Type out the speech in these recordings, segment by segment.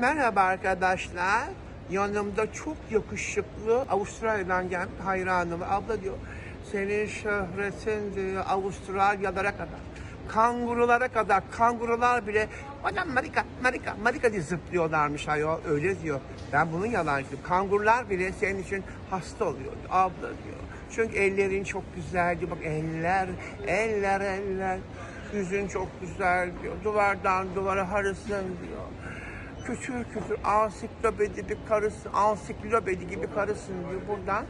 Merhaba arkadaşlar. Yanımda çok yakışıklı Avustralya'dan gelmiş hayranım. Abla diyor senin şöhretin diyor Avustralyalara kadar. Kangurulara kadar. Kangurular bile hocam Marika, Marika, Marika diye zıplıyorlarmış ayol. Öyle diyor. Ben bunun yalancıyım. Kangurular bile senin için hasta oluyor. Abla diyor. Çünkü ellerin çok güzel diyor. Bak eller, eller, eller. Yüzün çok güzel diyor. Duvardan duvara harısın diyor. Küçür küçür ansiklopedi bir karısın, ansiklopedi gibi karısın diyor. Buradan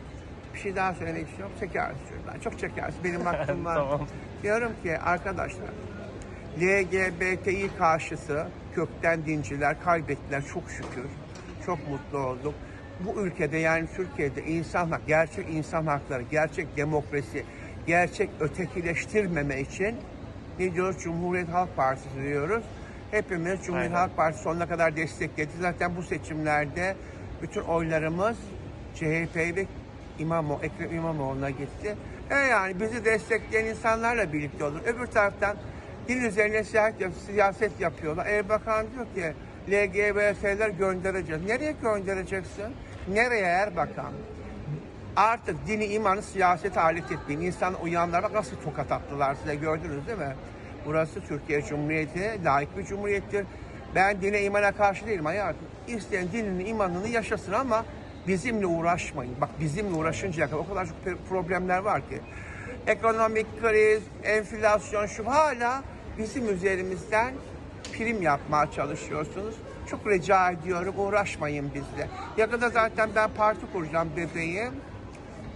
bir şey daha söylemek istiyorum. Çekersin şuradan. Çok çekersin. Benim aklım var. Tamam. Diyorum ki arkadaşlar LGBTİ karşısı kökten dinciler kaybettiler çok şükür. Çok mutlu olduk. Bu ülkede yani Türkiye'de insan hak, gerçek insan hakları, gerçek demokrasi, gerçek ötekileştirmeme için ne diyoruz? Cumhuriyet Halk Partisi diyoruz. Hepimiz Cumhuriyet Aynen. Halk Partisi sonuna kadar destekledi. Zaten bu seçimlerde bütün oylarımız CHP ve İmamo, Ekrem İmamoğlu'na gitti. E yani bizi destekleyen insanlarla birlikte olur. Öbür taraftan din üzerine siyaset, siyaset yapıyorlar. Erbakan diyor ki LGBT'ler göndereceğiz. Nereye göndereceksin? Nereye Erbakan? Artık dini imanı siyasete alet etmeyin. İnsan uyanlara nasıl tokat attılar size gördünüz değil mi? Burası Türkiye Cumhuriyeti, layık bir cumhuriyettir. Ben dine imana karşı değilim hayatım. İsteyen dinini imanını yaşasın ama bizimle uğraşmayın. Bak bizimle uğraşıncaya kadar o kadar çok problemler var ki. Ekonomik kriz, enflasyon şu hala bizim üzerimizden prim yapmaya çalışıyorsunuz. Çok rica ediyorum uğraşmayın bizle. Yakında zaten ben parti kuracağım bebeğim.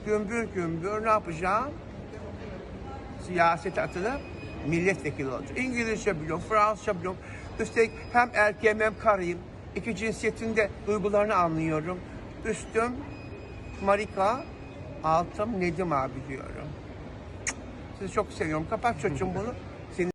Gümbür gümbür ne yapacağım? Siyasete atılıp milletvekili olacağım. İngilizce biliyorum, Fransızca biliyorum. Üstelik hem erkeğim hem karıyım. İki cinsiyetin de duygularını anlıyorum. Üstüm Marika, altım Nedim abi diyorum. Sizi çok seviyorum. Kapat çocuğum bunu. Seni